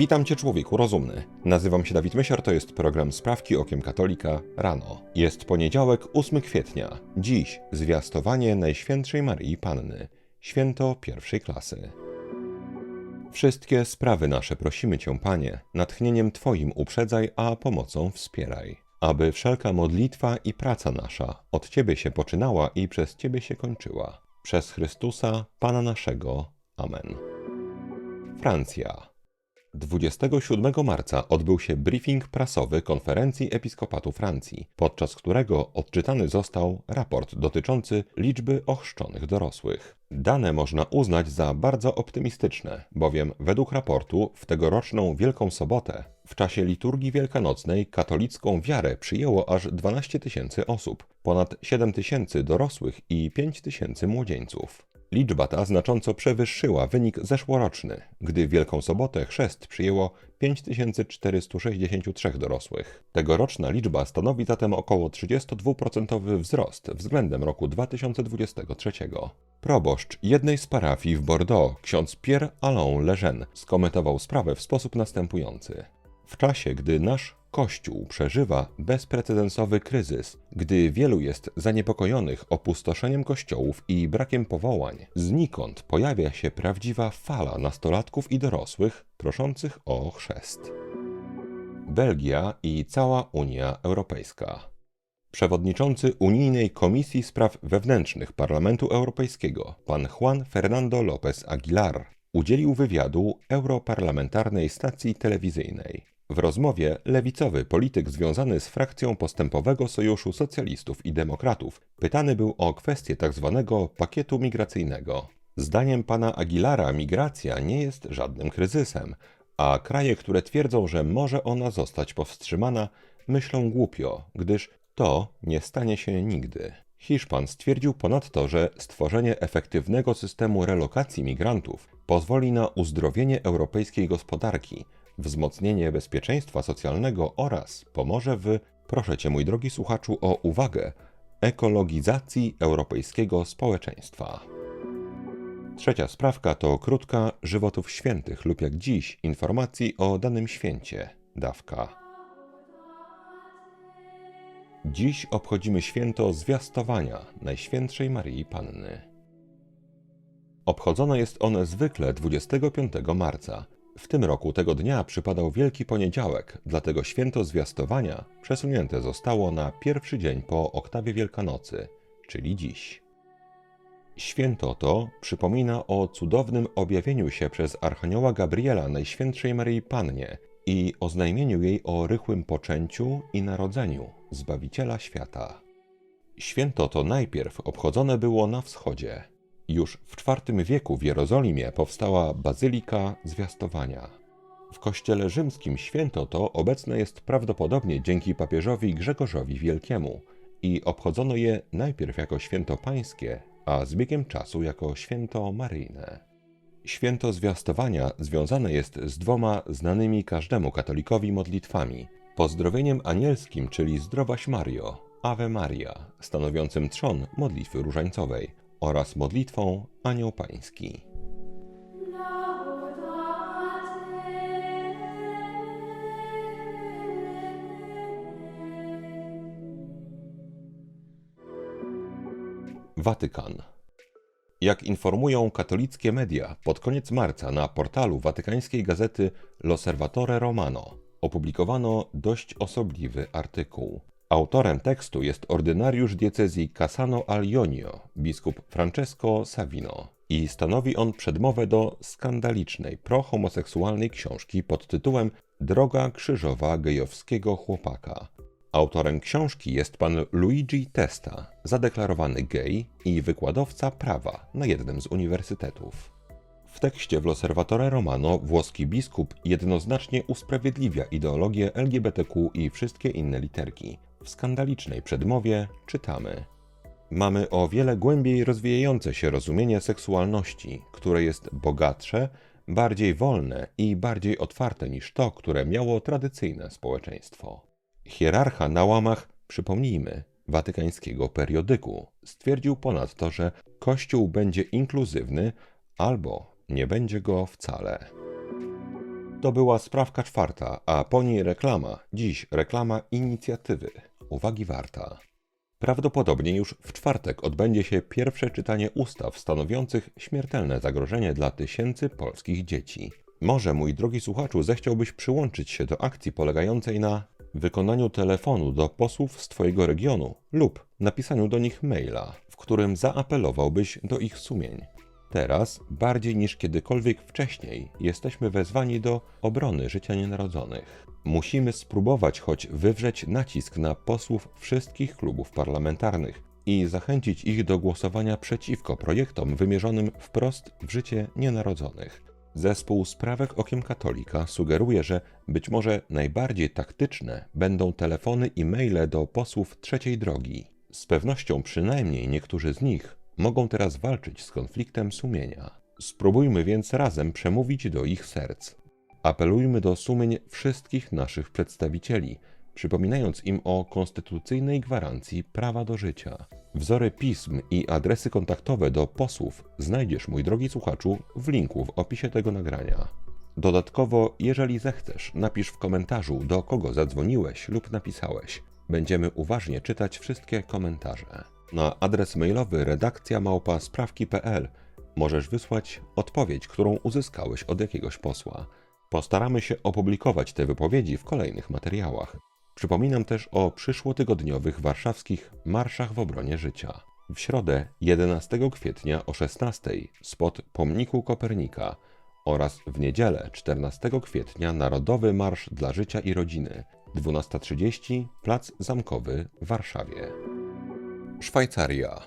Witam Cię człowieku rozumny. Nazywam się Dawid Mysior, to jest program Sprawki Okiem Katolika rano. Jest poniedziałek 8 kwietnia. Dziś zwiastowanie Najświętszej Maryi Panny. Święto pierwszej klasy. Wszystkie sprawy nasze prosimy Cię, Panie, natchnieniem Twoim uprzedzaj, a pomocą wspieraj. Aby wszelka modlitwa i praca nasza od Ciebie się poczynała i przez Ciebie się kończyła. Przez Chrystusa, Pana naszego. Amen. Francja. 27 marca odbył się briefing prasowy konferencji episkopatu Francji, podczas którego odczytany został raport dotyczący liczby ochrzczonych dorosłych. Dane można uznać za bardzo optymistyczne, bowiem według raportu w tegoroczną Wielką Sobotę w czasie liturgii wielkanocnej katolicką wiarę przyjęło aż 12 tysięcy osób, ponad 7 tysięcy dorosłych i 5 tysięcy młodzieńców. Liczba ta znacząco przewyższyła wynik zeszłoroczny, gdy w Wielką Sobotę chrzest przyjęło 5463 dorosłych. Tegoroczna liczba stanowi zatem około 32% wzrost względem roku 2023. Proboszcz jednej z parafii w Bordeaux, ksiądz Pierre Alain Lejeune, skomentował sprawę w sposób następujący. W czasie, gdy nasz Kościół przeżywa bezprecedensowy kryzys, gdy wielu jest zaniepokojonych opustoszeniem kościołów i brakiem powołań, znikąd pojawia się prawdziwa fala nastolatków i dorosłych proszących o chrzest. Belgia i cała Unia Europejska. Przewodniczący Unijnej Komisji Spraw Wewnętrznych Parlamentu Europejskiego, pan Juan Fernando López Aguilar, udzielił wywiadu europarlamentarnej stacji telewizyjnej. W rozmowie lewicowy polityk związany z frakcją Postępowego Sojuszu Socjalistów i Demokratów pytany był o kwestię tzw. Tak pakietu migracyjnego. Zdaniem pana Aguilara migracja nie jest żadnym kryzysem, a kraje, które twierdzą, że może ona zostać powstrzymana, myślą głupio, gdyż to nie stanie się nigdy. Hiszpan stwierdził ponadto, że stworzenie efektywnego systemu relokacji migrantów pozwoli na uzdrowienie europejskiej gospodarki, wzmocnienie bezpieczeństwa socjalnego oraz pomoże w, proszę cię mój drogi słuchaczu o uwagę, ekologizacji europejskiego społeczeństwa. Trzecia sprawka to krótka żywotów świętych lub jak dziś informacji o danym święcie, dawka. Dziś obchodzimy święto zwiastowania Najświętszej Maryi Panny. Obchodzone jest one zwykle 25 marca, w tym roku tego dnia przypadał Wielki Poniedziałek, dlatego święto zwiastowania przesunięte zostało na pierwszy dzień po oktawie Wielkanocy, czyli dziś. Święto to przypomina o cudownym objawieniu się przez Archanioła Gabriela Najświętszej Maryi Pannie i oznajmieniu jej o rychłym poczęciu i narodzeniu Zbawiciela świata. Święto to najpierw obchodzone było na wschodzie, już w IV wieku w Jerozolimie powstała Bazylika Zwiastowania. W kościele rzymskim święto to obecne jest prawdopodobnie dzięki papieżowi Grzegorzowi Wielkiemu i obchodzono je najpierw jako święto pańskie, a z biegiem czasu jako święto maryjne. Święto zwiastowania związane jest z dwoma znanymi każdemu katolikowi modlitwami: pozdrowieniem anielskim, czyli Zdrowaś Mario, Ave Maria, stanowiącym trzon modlitwy różańcowej oraz modlitwą Anioł Pański. Watykan. Jak informują katolickie media, pod koniec marca na portalu watykańskiej gazety L'Osservatore Romano opublikowano dość osobliwy artykuł. Autorem tekstu jest ordynariusz diecezji Cassano al Ionio, biskup Francesco Savino i stanowi on przedmowę do skandalicznej prohomoseksualnej książki pod tytułem Droga krzyżowa gejowskiego chłopaka. Autorem książki jest pan Luigi Testa, zadeklarowany gej i wykładowca prawa na jednym z uniwersytetów. W tekście w L'Osservatore Romano włoski biskup jednoznacznie usprawiedliwia ideologię LGBTQ i wszystkie inne literki, w skandalicznej przedmowie czytamy: Mamy o wiele głębiej rozwijające się rozumienie seksualności, które jest bogatsze, bardziej wolne i bardziej otwarte niż to, które miało tradycyjne społeczeństwo. Hierarcha na łamach, przypomnijmy, watykańskiego periodyku stwierdził ponadto, że Kościół będzie inkluzywny albo nie będzie go wcale. To była sprawka czwarta, a po niej reklama. Dziś reklama inicjatywy. Uwagi warta. Prawdopodobnie już w czwartek odbędzie się pierwsze czytanie ustaw stanowiących śmiertelne zagrożenie dla tysięcy polskich dzieci. Może, mój drogi słuchaczu, zechciałbyś przyłączyć się do akcji polegającej na wykonaniu telefonu do posłów z Twojego regionu lub napisaniu do nich maila, w którym zaapelowałbyś do ich sumień. Teraz, bardziej niż kiedykolwiek wcześniej, jesteśmy wezwani do obrony życia nienarodzonych. Musimy spróbować choć wywrzeć nacisk na posłów wszystkich klubów parlamentarnych i zachęcić ich do głosowania przeciwko projektom wymierzonym wprost w życie nienarodzonych. Zespół Sprawek Okiem Katolika sugeruje, że być może najbardziej taktyczne będą telefony i maile do posłów trzeciej drogi. Z pewnością przynajmniej niektórzy z nich mogą teraz walczyć z konfliktem sumienia. Spróbujmy więc razem przemówić do ich serc. Apelujmy do sumień wszystkich naszych przedstawicieli, przypominając im o konstytucyjnej gwarancji prawa do życia. Wzory pism i adresy kontaktowe do posłów znajdziesz, mój drogi słuchaczu, w linku w opisie tego nagrania. Dodatkowo, jeżeli zechcesz, napisz w komentarzu, do kogo zadzwoniłeś lub napisałeś. Będziemy uważnie czytać wszystkie komentarze. Na adres mailowy redakcja małpa sprawki.pl możesz wysłać odpowiedź, którą uzyskałeś od jakiegoś posła. Postaramy się opublikować te wypowiedzi w kolejnych materiałach. Przypominam też o przyszłotygodniowych warszawskich marszach w obronie życia. W środę 11 kwietnia o 16 spod pomniku Kopernika oraz w niedzielę 14 kwietnia Narodowy Marsz dla Życia i Rodziny 12.30 Plac Zamkowy w Warszawie. Szwajcaria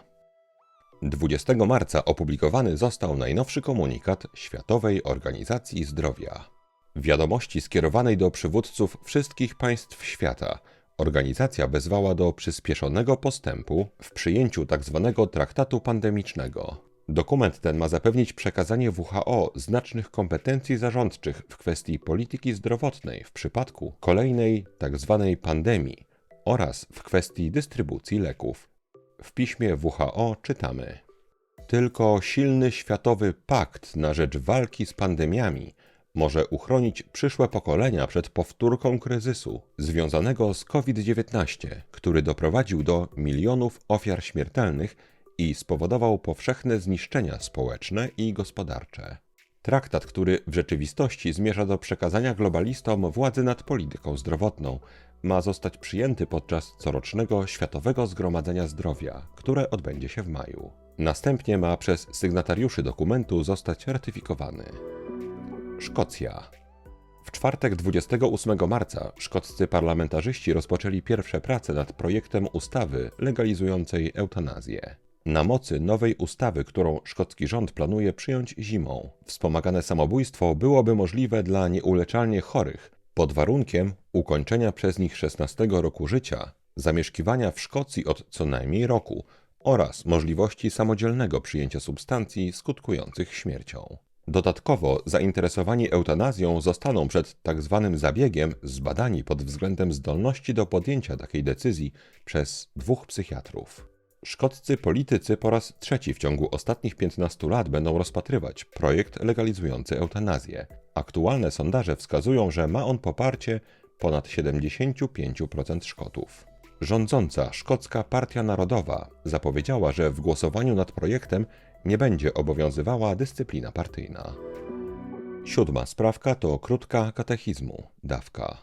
20 marca opublikowany został najnowszy komunikat Światowej Organizacji Zdrowia. Wiadomości skierowanej do przywódców wszystkich państw świata organizacja wezwała do przyspieszonego postępu w przyjęciu tzw. traktatu pandemicznego. Dokument ten ma zapewnić przekazanie WHO znacznych kompetencji zarządczych w kwestii polityki zdrowotnej w przypadku kolejnej tzw. pandemii oraz w kwestii dystrybucji leków. W piśmie WHO czytamy: Tylko silny światowy pakt na rzecz walki z pandemiami może uchronić przyszłe pokolenia przed powtórką kryzysu związanego z COVID-19, który doprowadził do milionów ofiar śmiertelnych i spowodował powszechne zniszczenia społeczne i gospodarcze. Traktat, który w rzeczywistości zmierza do przekazania globalistom władzy nad polityką zdrowotną, ma zostać przyjęty podczas corocznego Światowego Zgromadzenia Zdrowia, które odbędzie się w maju. Następnie ma przez sygnatariuszy dokumentu zostać ratyfikowany. Szkocja. W czwartek 28 marca szkoccy parlamentarzyści rozpoczęli pierwsze prace nad projektem ustawy legalizującej eutanazję. Na mocy nowej ustawy, którą szkocki rząd planuje przyjąć zimą, wspomagane samobójstwo byłoby możliwe dla nieuleczalnie chorych, pod warunkiem ukończenia przez nich 16 roku życia, zamieszkiwania w Szkocji od co najmniej roku oraz możliwości samodzielnego przyjęcia substancji skutkujących śmiercią. Dodatkowo zainteresowani eutanazją zostaną przed tzw. zabiegiem zbadani pod względem zdolności do podjęcia takiej decyzji przez dwóch psychiatrów. Szkoccy politycy po raz trzeci w ciągu ostatnich 15 lat będą rozpatrywać projekt legalizujący eutanazję. Aktualne sondaże wskazują, że ma on poparcie ponad 75% Szkotów. Rządząca szkocka Partia Narodowa zapowiedziała, że w głosowaniu nad projektem nie będzie obowiązywała dyscyplina partyjna. Siódma sprawka to krótka katechizmu, dawka.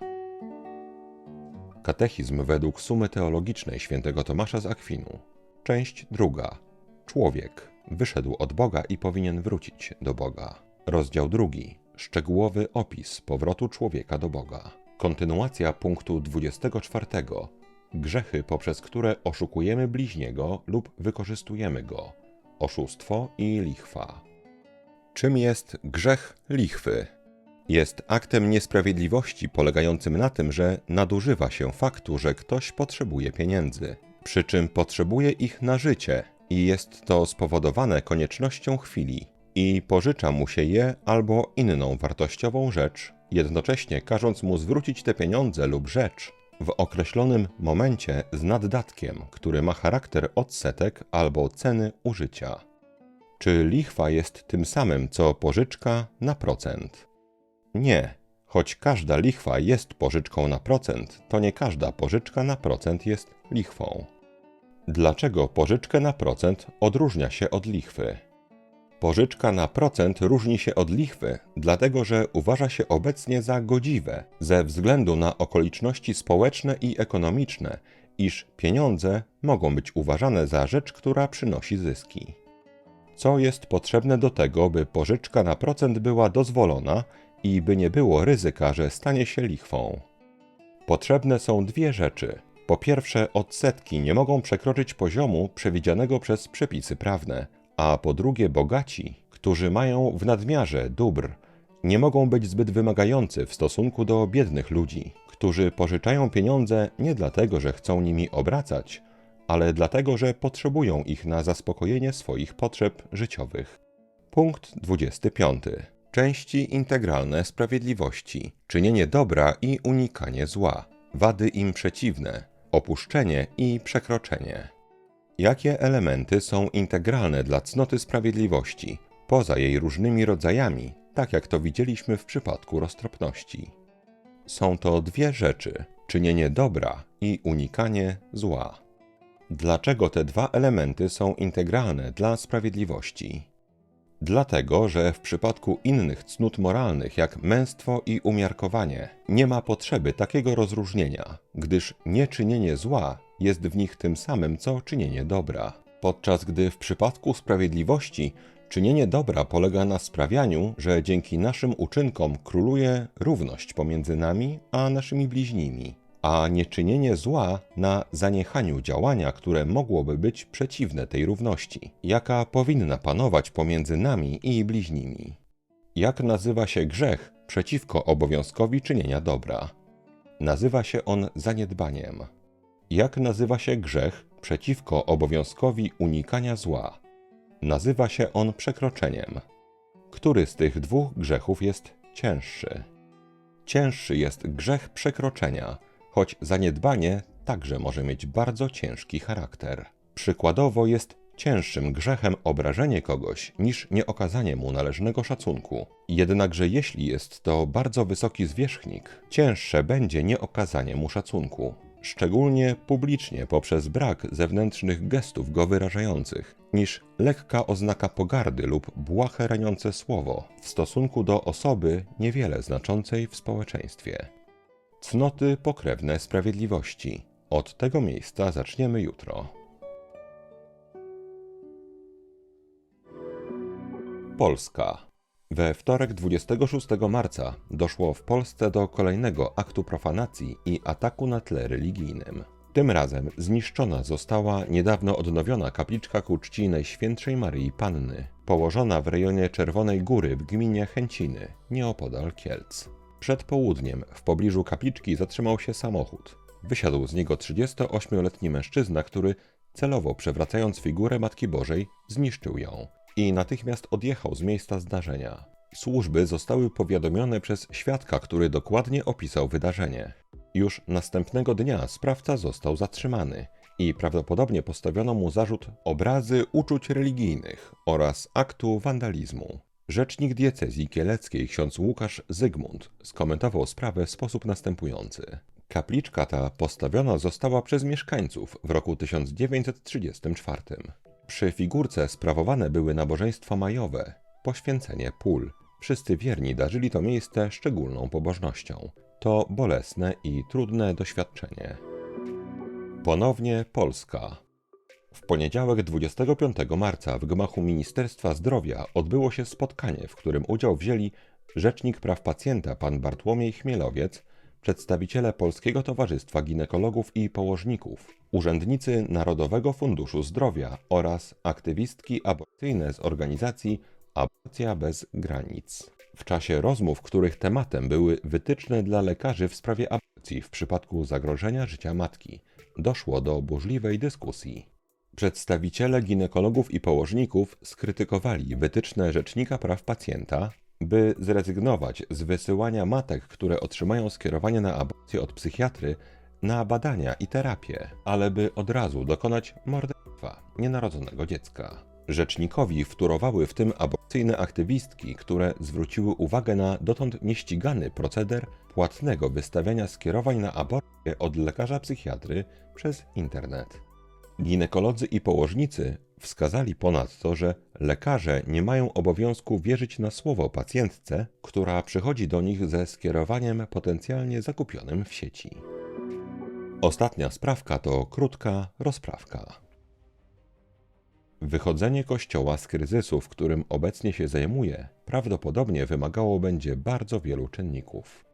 Katechizm według sumy teologicznej świętego Tomasza z Akwinu. Część druga. Człowiek wyszedł od Boga i powinien wrócić do Boga. Rozdział drugi. Szczegółowy opis powrotu człowieka do Boga. Kontynuacja punktu 24. Grzechy, poprzez które oszukujemy bliźniego lub wykorzystujemy go. Oszustwo i lichwa. Czym jest grzech lichwy? Jest aktem niesprawiedliwości polegającym na tym, że nadużywa się faktu, że ktoś potrzebuje pieniędzy przy czym potrzebuje ich na życie i jest to spowodowane koniecznością chwili i pożycza mu się je albo inną wartościową rzecz, jednocześnie każąc mu zwrócić te pieniądze lub rzecz w określonym momencie z naddatkiem, który ma charakter odsetek albo ceny użycia. Czy lichwa jest tym samym co pożyczka na procent? Nie. Choć każda lichwa jest pożyczką na procent, to nie każda pożyczka na procent jest lichwą. Dlaczego pożyczkę na procent odróżnia się od lichwy? Pożyczka na procent różni się od lichwy, dlatego że uważa się obecnie za godziwe ze względu na okoliczności społeczne i ekonomiczne, iż pieniądze mogą być uważane za rzecz, która przynosi zyski. Co jest potrzebne do tego, by pożyczka na procent była dozwolona i by nie było ryzyka, że stanie się lichwą? Potrzebne są dwie rzeczy. Po pierwsze, odsetki nie mogą przekroczyć poziomu przewidzianego przez przepisy prawne, a po drugie, bogaci, którzy mają w nadmiarze dóbr, nie mogą być zbyt wymagający w stosunku do biednych ludzi, którzy pożyczają pieniądze nie dlatego, że chcą nimi obracać, ale dlatego, że potrzebują ich na zaspokojenie swoich potrzeb życiowych. Punkt 25. Części integralne sprawiedliwości, czynienie dobra i unikanie zła, wady im przeciwne, opuszczenie i przekroczenie. Jakie elementy są integralne dla cnoty sprawiedliwości, poza jej różnymi rodzajami, tak jak to widzieliśmy w przypadku roztropności? Są to dwie rzeczy: czynienie dobra i unikanie zła. Dlaczego te dwa elementy są integralne dla sprawiedliwości? Dlatego, że w przypadku innych cnót moralnych, jak męstwo i umiarkowanie, nie ma potrzeby takiego rozróżnienia, gdyż nieczynienie zła jest w nich tym samym, co czynienie dobra. Podczas gdy w przypadku sprawiedliwości czynienie dobra polega na sprawianiu, że dzięki naszym uczynkom króluje równość pomiędzy nami a naszymi bliźnimi a nieczynienie zła na zaniechaniu działania, które mogłoby być przeciwne tej równości, jaka powinna panować pomiędzy nami i bliźnimi. Jak nazywa się grzech przeciwko obowiązkowi czynienia dobra? Nazywa się on zaniedbaniem. Jak nazywa się grzech przeciwko obowiązkowi unikania zła? Nazywa się on przekroczeniem. Który z tych dwóch grzechów jest cięższy? Cięższy jest grzech przekroczenia choć zaniedbanie także może mieć bardzo ciężki charakter. Przykładowo jest cięższym grzechem obrażenie kogoś niż nieokazanie mu należnego szacunku. Jednakże jeśli jest to bardzo wysoki zwierzchnik, cięższe będzie nieokazanie mu szacunku, szczególnie publicznie poprzez brak zewnętrznych gestów go wyrażających, niż lekka oznaka pogardy lub błahe raniące słowo w stosunku do osoby niewiele znaczącej w społeczeństwie. Cnoty pokrewne sprawiedliwości. Od tego miejsca zaczniemy jutro. Polska. We wtorek 26 marca doszło w Polsce do kolejnego aktu profanacji i ataku na tle religijnym. Tym razem zniszczona została niedawno odnowiona kapliczka ku czci Najświętszej Maryi Panny, położona w rejonie Czerwonej Góry w gminie Chęciny, nieopodal Kielc. Przed południem w pobliżu kapliczki zatrzymał się samochód. Wysiadł z niego 38-letni mężczyzna, który celowo przewracając figurę Matki Bożej, zniszczył ją i natychmiast odjechał z miejsca zdarzenia. Służby zostały powiadomione przez świadka, który dokładnie opisał wydarzenie. Już następnego dnia sprawca został zatrzymany i prawdopodobnie postawiono mu zarzut obrazy uczuć religijnych oraz aktu wandalizmu. Rzecznik diecezji kieleckiej ksiądz Łukasz Zygmunt skomentował sprawę w sposób następujący. Kapliczka ta postawiona została przez mieszkańców w roku 1934. Przy figurce sprawowane były nabożeństwa majowe, poświęcenie pól. Wszyscy wierni darzyli to miejsce szczególną pobożnością. To bolesne i trudne doświadczenie. Ponownie Polska. W poniedziałek 25 marca w gmachu Ministerstwa Zdrowia odbyło się spotkanie, w którym udział wzięli Rzecznik Praw Pacjenta pan Bartłomiej Chmielowiec, przedstawiciele Polskiego Towarzystwa Ginekologów i Położników, urzędnicy Narodowego Funduszu Zdrowia oraz aktywistki aborcyjne z organizacji Aborcja bez granic. W czasie rozmów, których tematem były wytyczne dla lekarzy w sprawie aborcji w przypadku zagrożenia życia matki, doszło do burzliwej dyskusji. Przedstawiciele ginekologów i położników skrytykowali wytyczne Rzecznika Praw Pacjenta, by zrezygnować z wysyłania matek, które otrzymają skierowanie na aborcję od psychiatry, na badania i terapię, ale by od razu dokonać morderstwa nienarodzonego dziecka. Rzecznikowi wtórowały w tym aborcyjne aktywistki, które zwróciły uwagę na dotąd nieścigany proceder płatnego wystawiania skierowań na aborcję od lekarza psychiatry przez internet. Ginekolodzy i położnicy wskazali ponadto, że lekarze nie mają obowiązku wierzyć na słowo pacjentce, która przychodzi do nich ze skierowaniem potencjalnie zakupionym w sieci. Ostatnia sprawka to krótka rozprawka. Wychodzenie Kościoła z kryzysu, w którym obecnie się zajmuje, prawdopodobnie wymagało będzie bardzo wielu czynników.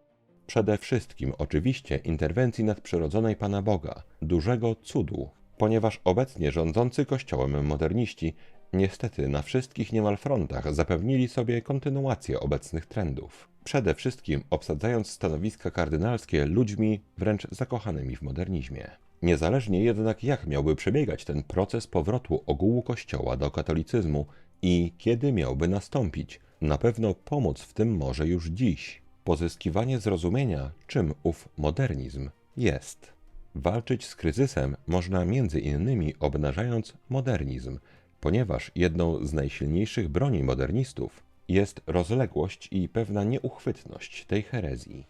Przede wszystkim oczywiście interwencji nadprzyrodzonej Pana Boga, dużego cudu, ponieważ obecnie rządzący Kościołem moderniści niestety na wszystkich niemal frontach zapewnili sobie kontynuację obecnych trendów. Przede wszystkim obsadzając stanowiska kardynalskie ludźmi wręcz zakochanymi w modernizmie. Niezależnie jednak jak miałby przebiegać ten proces powrotu ogółu Kościoła do katolicyzmu i kiedy miałby nastąpić, na pewno pomóc w tym może już dziś pozyskiwanie zrozumienia, czym ów modernizm jest. Walczyć z kryzysem można między innymi obnażając modernizm, ponieważ jedną z najsilniejszych broni modernistów jest rozległość i pewna nieuchwytność tej herezji.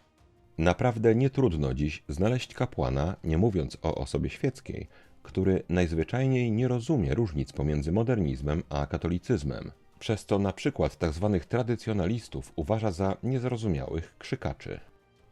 Naprawdę nie trudno dziś znaleźć kapłana, nie mówiąc o osobie świeckiej, który najzwyczajniej nie rozumie różnic pomiędzy modernizmem a katolicyzmem, przez co na przykład tzw. Tak tradycjonalistów uważa za niezrozumiałych krzykaczy.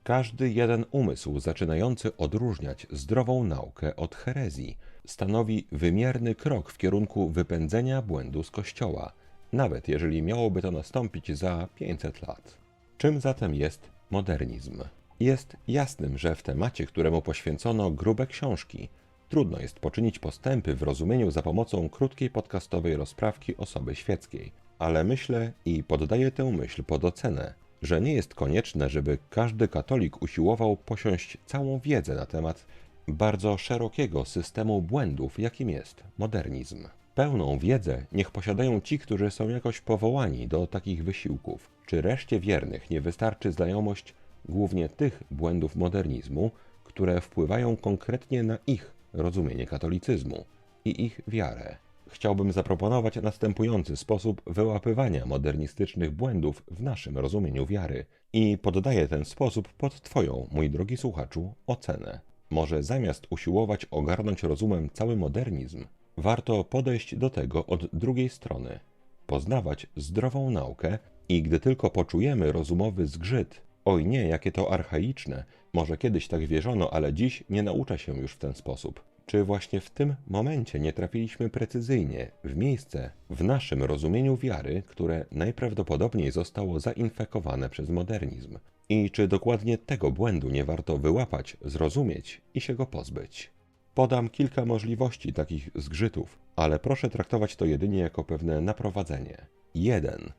Każdy jeden umysł zaczynający odróżniać zdrową naukę od herezji stanowi wymierny krok w kierunku wypędzenia błędu z Kościoła, nawet jeżeli miałoby to nastąpić za 500 lat. Czym zatem jest modernizm? Jest jasnym, że w temacie, któremu poświęcono grube książki, trudno jest poczynić postępy w rozumieniu za pomocą krótkiej podcastowej rozprawki osoby świeckiej, ale myślę i poddaję tę myśl pod ocenę, że nie jest konieczne, żeby każdy katolik usiłował posiąść całą wiedzę na temat bardzo szerokiego systemu błędów, jakim jest modernizm. Pełną wiedzę niech posiadają ci, którzy są jakoś powołani do takich wysiłków. Czy reszcie wiernych nie wystarczy znajomość głównie tych błędów modernizmu, które wpływają konkretnie na ich rozumienie katolicyzmu i ich wiarę? Chciałbym zaproponować następujący sposób wyłapywania modernistycznych błędów w naszym rozumieniu wiary. I poddaję ten sposób pod Twoją, mój drogi słuchaczu, ocenę. Może zamiast usiłować ogarnąć rozumem cały modernizm, warto podejść do tego od drugiej strony, poznawać zdrową naukę i gdy tylko poczujemy rozumowy zgrzyt, oj nie, jakie to archaiczne, może kiedyś tak wierzono, ale dziś nie naucza się już w ten sposób czy właśnie w tym momencie nie trafiliśmy precyzyjnie w miejsce w naszym rozumieniu wiary, które najprawdopodobniej zostało zainfekowane przez modernizm? I czy dokładnie tego błędu nie warto wyłapać, zrozumieć i się go pozbyć? Podam kilka możliwości takich zgrzytów, ale proszę traktować to jedynie jako pewne naprowadzenie. 1.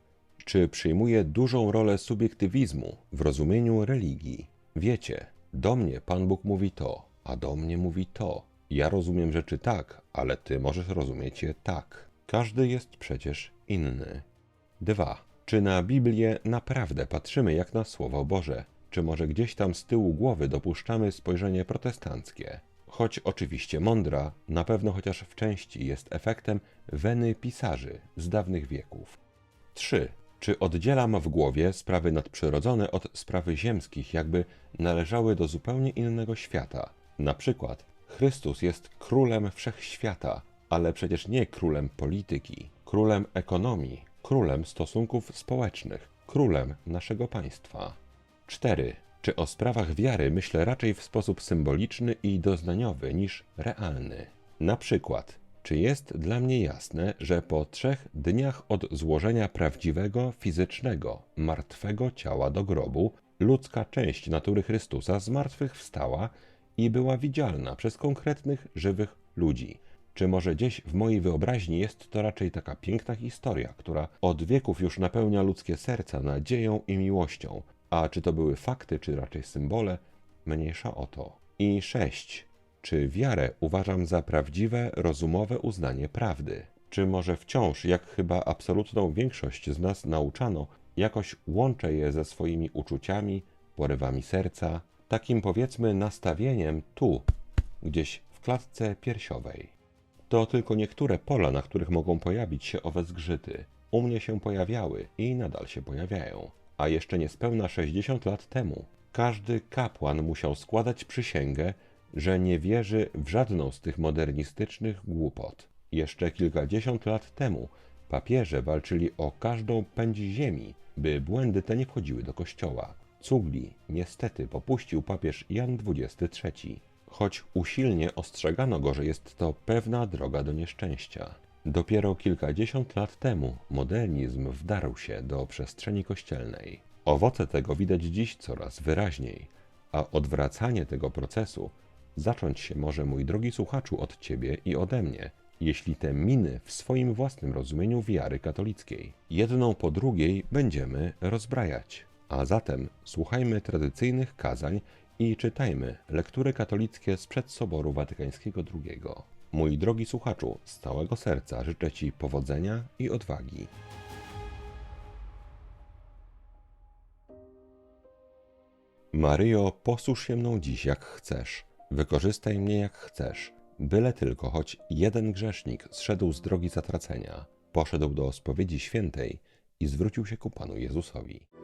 Czy przyjmuje dużą rolę subiektywizmu w rozumieniu religii? Wiecie, do mnie Pan Bóg mówi to, a do mnie mówi to. Ja rozumiem rzeczy tak, ale ty możesz rozumieć je tak. Każdy jest przecież inny. 2. Czy na Biblię naprawdę patrzymy jak na Słowo Boże? Czy może gdzieś tam z tyłu głowy dopuszczamy spojrzenie protestanckie? Choć oczywiście mądra, na pewno chociaż w części jest efektem weny pisarzy z dawnych wieków. 3. Czy oddzielam w głowie sprawy nadprzyrodzone od sprawy ziemskich, jakby należały do zupełnie innego świata? Na przykład, Chrystus jest królem wszechświata, ale przecież nie królem polityki, królem ekonomii, królem stosunków społecznych, królem naszego państwa. 4. Czy o sprawach wiary myślę raczej w sposób symboliczny i doznaniowy niż realny? Na przykład, czy jest dla mnie jasne, że po trzech dniach od złożenia prawdziwego, fizycznego, martwego ciała do grobu, ludzka część natury Chrystusa zmartwychwstała i była widzialna przez konkretnych, żywych ludzi. Czy może gdzieś w mojej wyobraźni jest to raczej taka piękna historia, która od wieków już napełnia ludzkie serca nadzieją i miłością, a czy to były fakty, czy raczej symbole, mniejsza o to. I sześć. Czy wiarę uważam za prawdziwe, rozumowe uznanie prawdy? Czy może wciąż, jak chyba absolutną większość z nas nauczano, jakoś łączę je ze swoimi uczuciami, porywami serca, takim powiedzmy nastawieniem tu, gdzieś w klatce piersiowej. To tylko niektóre pola, na których mogą pojawić się owe zgrzyty. U mnie się pojawiały i nadal się pojawiają. A jeszcze niespełna 60 lat temu każdy kapłan musiał składać przysięgę, że nie wierzy w żadną z tych modernistycznych głupot. Jeszcze kilkadziesiąt lat temu papieże walczyli o każdą pędź ziemi, by błędy te nie wchodziły do kościoła. Cugli niestety popuścił papież Jan XXIII, choć usilnie ostrzegano go, że jest to pewna droga do nieszczęścia. Dopiero kilkadziesiąt lat temu modernizm wdarł się do przestrzeni kościelnej. Owoce tego widać dziś coraz wyraźniej, a odwracanie tego procesu zacząć się może, mój drogi słuchaczu, od ciebie i ode mnie, jeśli te miny w swoim własnym rozumieniu wiary katolickiej. Jedną po drugiej będziemy rozbrajać. A zatem słuchajmy tradycyjnych kazań i czytajmy lektury katolickie sprzed Soboru Watykańskiego II. Mój drogi słuchaczu, z całego serca życzę Ci powodzenia i odwagi. Maryjo, posłuż się mną dziś jak chcesz, wykorzystaj mnie jak chcesz, byle tylko choć jeden grzesznik zszedł z drogi zatracenia, poszedł do spowiedzi świętej i zwrócił się ku Panu Jezusowi.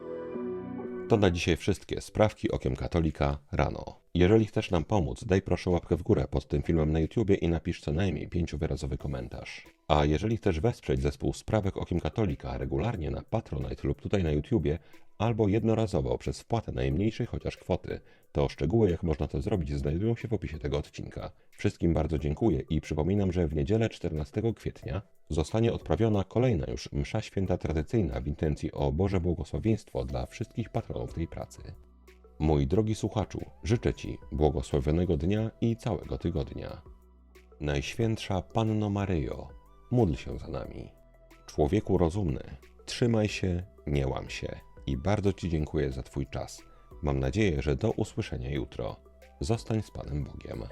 To na dzisiaj wszystkie sprawki okiem katolika rano. Jeżeli chcesz nam pomóc, daj proszę łapkę w górę pod tym filmem na YouTubie i napisz co najmniej pięciowyrazowy komentarz. A jeżeli chcesz wesprzeć zespół Sprawek Okiem Katolika regularnie na Patronite lub tutaj na YouTubie, albo jednorazowo przez wpłatę najmniejszej chociaż kwoty, to szczegóły jak można to zrobić znajdują się w opisie tego odcinka. Wszystkim bardzo dziękuję i przypominam, że w niedzielę 14 kwietnia zostanie odprawiona kolejna już msza święta tradycyjna w intencji o Boże błogosławieństwo dla wszystkich patronów tej pracy. Mój drogi słuchaczu, życzę Ci błogosławionego dnia i całego tygodnia. Najświętsza Panno Maryjo, módl się za nami. Człowieku rozumny, trzymaj się, nie łam się i bardzo Ci dziękuję za Twój czas. Mam nadzieję, że do usłyszenia jutro. Zostań z Panem Bogiem.